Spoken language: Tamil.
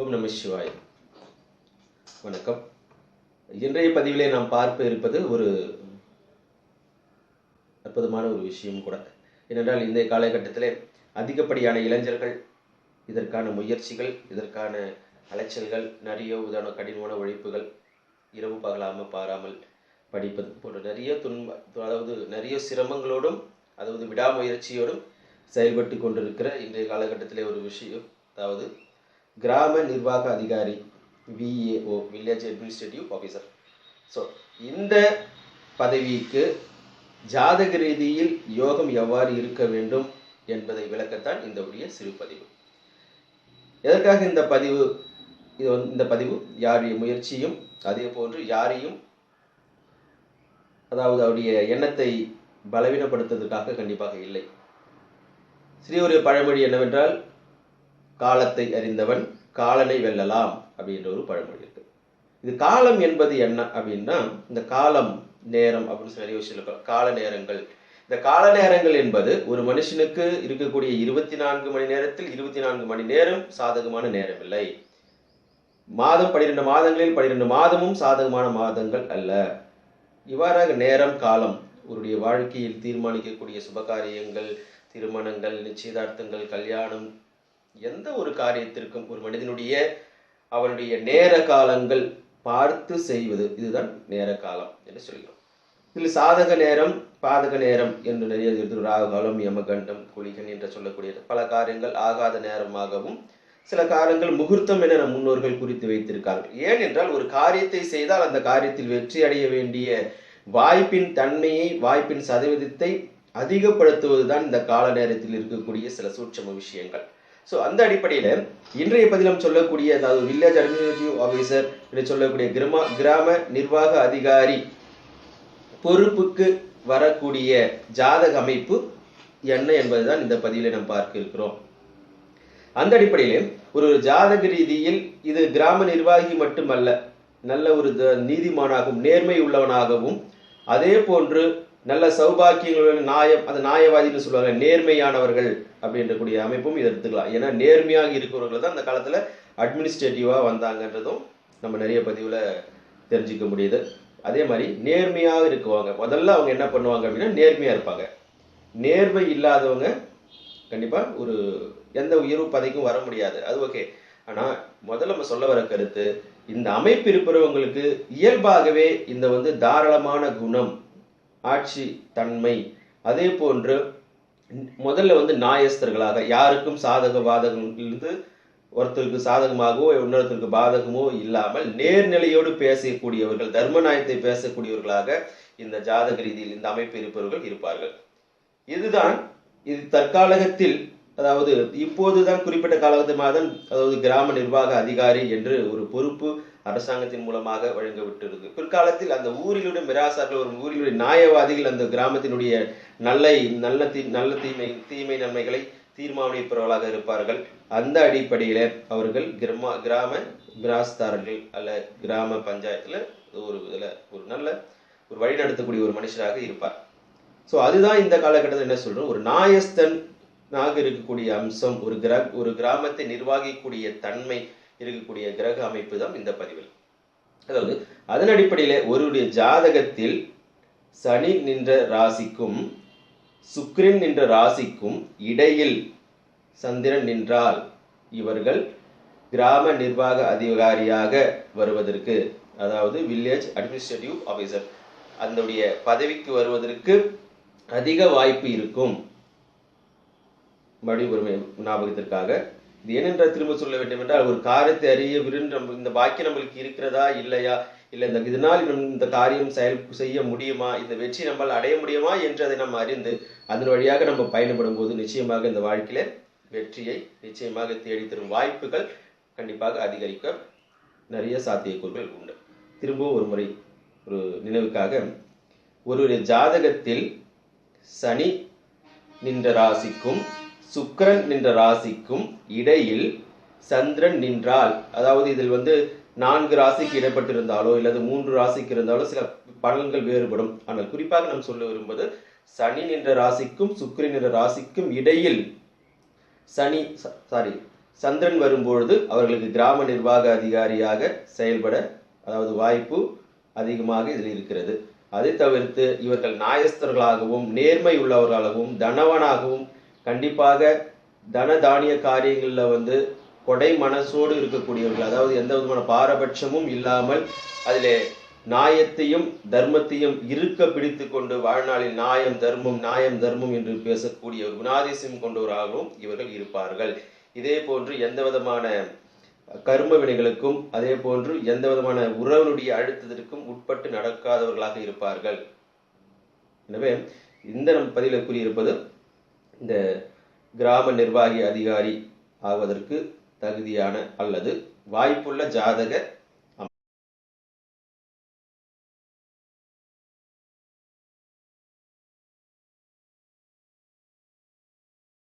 ஓம் நம சிவாய். வணக்கம். இன்றைய பதிவிலே நாம் பார்க்க இருப்பது ஒரு அற்புதமான ஒரு விஷயம் கூட. ஏனென்றால் இந்த காலகட்டத்திலே அதிகப்படியான இளைஞர்கள் இதற்கான முயற்சிகள் இதற்கான அலைச்சல்கள் நிறைய உதாரண கடினமான உழைப்புகள் இரவு பகலாமல் பாராமல் படிப்பது போன்ற நிறைய துன்ப அதாவது நிறைய சிரமங்களோடும் அதாவது விடாமுயற்சியோடும் செயல்பட்டு கொண்டிருக்கிற இன்றைய காலகட்டத்திலே ஒரு விஷயம். அதாவது கிராம நிர்வாக அதிகாரி VAO village administrative officer so இந்த பதவிக்கு ஜாதக ரீதியில் யோகம் எவ்வாறு இருக்க வேண்டும் என்பதை விளக்கத்தான் இந்த உடைய சிறு பதிவு. எதற்காக இந்த பதிவு இது வந்து இந்த பதிவு? யாருடைய முயற்சியும் அதே போன்று யாரையும் அதாவது அவருடைய எண்ணத்தை பலவீனப்படுத்துவதற்காக கண்டிப்பாக இல்லை. ஸ்ரீ ஒரு பழமொழி என்னவென்றால் காலத்தை அறிந்தவன் காலனை வெல்லலாம் அப்படின்ற ஒரு பழமொழி இருக்கு. இது காலம் என்பது என்ன அப்படின்னா இந்த காலம் நேரம் அப்படின்னு சொல்லி நிறைய விஷயம் கால நேரங்கள். இந்த கால நேரங்கள் என்பது ஒரு மனுஷனுக்கு இருக்கக்கூடிய இருபத்தி நான்கு மணி நேரத்தில் இருபத்தி நான்கு மணி நேரம் சாதகமான நேரம் இல்லை. மாதம் பன்னிரெண்டு மாதங்களில் பன்னிரெண்டு மாதமும் சாதகமான மாதங்கள் அல்ல. இவ்வாறாக நேரம் காலம் உருடைய வாழ்க்கையில் தீர்மானிக்கக்கூடிய சுபகாரியங்கள் திருமணங்கள் நிச்சயதார்த்தங்கள் கல்யாணம் எந்த ஒரு காரியத்திற்கும் ஒரு மனிதனுடைய அவனுடைய நேர காலங்கள் பார்த்து செய்வது இதுதான் நேர காலம் என்று சொல்கிறோம். இதில் சாதக நேரம் பாதக நேரம் என்று நிறைய இருக்கிறது. ராகுகாலம் யமகண்டம் குளிகன் என்று சொல்லக்கூடிய பல காரியங்கள் ஆகாத நேரமாகவும் சில காரியங்கள் முகூர்த்தம் என நம் முன்னோர்கள் குறித்து வைத்திருக்கார்கள். ஏனென்றால் ஒரு காரியத்தை செய்தால் அந்த காரியத்தில் வெற்றி அடைய வேண்டிய வாய்ப்பின் தன்மையை வாய்ப்பின் சதவீதத்தை அதிகப்படுத்துவதுதான் இந்த கால நேரத்தில் இருக்கக்கூடிய சில சூட்சம விஷயங்கள். ஸோ அந்த அடிப்படையில் இன்றைய பதிலம் சொல்லக்கூடிய அதாவது வில்லேஜ் அட்மினிஸ்ட்ரேட்டிவ் ஆஃபீஸர் என்று சொல்லக்கூடிய கிராம கிராம நிர்வாக அதிகாரி பொறுப்புக்கு வரக்கூடிய ஜாதக அமைப்பு என்ன என்பதுதான் இந்த பதிவில் நாம் பார்க்க இருக்கிறோம். அந்த அடிப்படையில் ஒரு ஜாதக ரீதியில் இது கிராம நிர்வாகி மட்டுமல்ல நல்ல ஒரு த- நீதிமானாகவும் நேர்மை உள்ளவனாகவும் அதே போன்று நல்ல சௌபாக்கியங்களுடன் நியாயம் அந்த நியாயவாதின்னு சொல்லுவாங்க நேர்மையானவர்கள் அப்படின்ற கூடிய அமைப்பும் இதை எடுத்துக்கலாம். ஏன்னா நேர்மையாக இருக்கிறவர்கள் தான் அந்த காலத்தில் அட்மினிஸ்ட்ரேட்டிவாக வந்தாங்கன்றதும் நம்ம நிறைய பதிவில் தெரிஞ்சுக்க முடியுது. அதே மாதிரி நேர்மையாக இருக்குவாங்க. முதல்ல அவங்க என்ன பண்ணுவாங்க அப்படின்னா நேர்மையாக இருப்பாங்க. நேர்மை இல்லாதவங்க கண்டிப்பாக ஒரு எந்த உயர்வு பதவிக்கும் வர முடியாது. அது ஓகே. ஆனால் முதல்ல நம்ம சொல்ல வர கருத்து இந்த அமைப்பு இருப்பவங்களுக்கு இயல்பாகவே இந்த வந்து தாராளமான குணம் ஆட்சி தன்மை அதே போன்று முதல்ல வந்து நாயஸ்தர்களாக யாருக்கும் சாதக பாதகம் இருந்து ஒருத்தருக்கு சாதகமாகவோ இன்னொருத்தருக்கு பாதகமோ இல்லாமல் நேர்நிலையோடு பேசக்கூடியவர்கள் தர்ம பேசக்கூடியவர்களாக இந்த ஜாதக ரீதியில் இந்த அமைப்பு இருப்பவர்கள் இருப்பார்கள். இதுதான் இது தற்காலகத்தில் அதாவது இப்போதுதான் குறிப்பிட்ட காலகட்டமாக தான் அதாவது கிராம நிர்வாக அதிகாரி என்று ஒரு பொறுப்பு அரசாங்கத்தின் மூலமாக வழங்கப்பட்டிருக்கு பிற்காலத்தில் அந்த ஊரிலுடைய மிராசார்கள் ஒரு ஊரிலுடைய நியாயவாதிகள் அந்த கிராமத்தினுடைய நல்ல நல்ல தீ நல்ல தீமை தீமை நன்மைகளை தீர்மானிப்பவர்களாக இருப்பார்கள். அந்த அடிப்படையில அவர்கள் கிராம கிராம மிராஸ்தாரர்கள் அல்ல கிராம பஞ்சாயத்துல ஒரு இதுல ஒரு நல்ல ஒரு வழிநடத்தக்கூடிய ஒரு மனுஷராக இருப்பார். ஸோ அதுதான் இந்த காலகட்டத்தில் என்ன சொல்றோம்? ஒரு நாயஸ்தனாக இருக்கக்கூடிய அம்சம் ஒரு கிரா ஒரு கிராமத்தை நிர்வாகிக்கூடிய தன்மை இருக்கக்கூடிய கிரக அமைப்பு தான் இந்த பதிவில். அதாவது அதன் அடிப்படையில் ஒருவருடைய ஜாதகத்தில் சனி நின்ற ராசிக்கும் சுக்கிரன் நின்ற ராசிக்கும் இடையில் சந்திரன் நின்றால் இவர்கள் கிராம நிர்வாக அதிகாரியாக வருவதற்கு அதாவது வில்லேஜ் அட்மினிஸ்ட்ரேட்டிவ் ஆஃபீஸர் அதனுடைய பதவிக்கு வருவதற்கு அதிக வாய்ப்பு இருக்கும். மறுபடியும் ஞாபகத்திற்காக இது ஏனென்றால் திரும்ப சொல்ல வேண்டும் என்றால் ஒரு காரியத்தை அறிய விரும்ப நம்ம இந்த பாக்கியம் நம்மளுக்கு இருக்கிறதா இல்லையா? இல்லை இந்த இதனால் நம் இந்த காரியம் செயல் செய்ய முடியுமா? இந்த வெற்றி நம்மால் அடைய முடியுமா என்று அதை நம்ம அறிந்து அதன் வழியாக நம்ம பயணப்படும் போது நிச்சயமாக இந்த வாழ்க்கையில வெற்றியை நிச்சயமாக தேடித்தரும் வாய்ப்புகள் கண்டிப்பாக அதிகரிக்க நிறைய சாத்தியக்கூறுகள் உண்டு. திரும்பவும் ஒரு முறை ஒரு நினைவுக்காக ஒரு ஜாதகத்தில் சனி நின்ற ராசிக்கும் சுக்கரன் நின்ற ராசிக்கும் இடையில் சந்திரன் நின்றால் அதாவது இதில் வந்து நான்கு ராசிக்கு இடப்பட்டிருந்தாலோ இல்லது மூன்று ராசிக்கு இருந்தாலோ சில பலன்கள் வேறுபடும். ஆனால் குறிப்பாக நாம் சொல்ல விரும்புவது சனி நின்ற ராசிக்கும் சுக்கிரன் நின்ற ராசிக்கும் இடையில் சனி சாரி சந்திரன் வரும்பொழுது அவர்களுக்கு கிராம நிர்வாக அதிகாரியாக செயல்பட அதாவது வாய்ப்பு அதிகமாக இதில் இருக்கிறது. அதை தவிர்த்து இவர்கள் நாயஸ்தர்களாகவும் நேர்மை உள்ளவர்களாகவும் தனவனாகவும் கண்டிப்பாக தன தானிய காரியங்களில் வந்து கொடை மனசோடு இருக்கக்கூடியவர்கள் அதாவது எந்த விதமான பாரபட்சமும் இல்லாமல் அதிலே நாயத்தையும் தர்மத்தையும் இருக்க பிடித்து கொண்டு வாழ்நாளில் நாயம் தர்மம் நாயம் தர்மம் என்று பேசக்கூடிய ஒரு குணாதிசயம் கொண்டவராகவும் இவர்கள் இருப்பார்கள். இதே போன்று எந்த விதமான கர்ம வினைகளுக்கும் அதே போன்று எந்த விதமான உறவினுடைய அழுத்தத்திற்கும் உட்பட்டு நடக்காதவர்களாக இருப்பார்கள். எனவே இந்த நம் பதிவில் கூறியிருப்பது இந்த கிராம நிர்வாகி அதிகாரி ஆவதற்கு தகுதியான அல்லது வாய்ப்புள்ள ஜாதக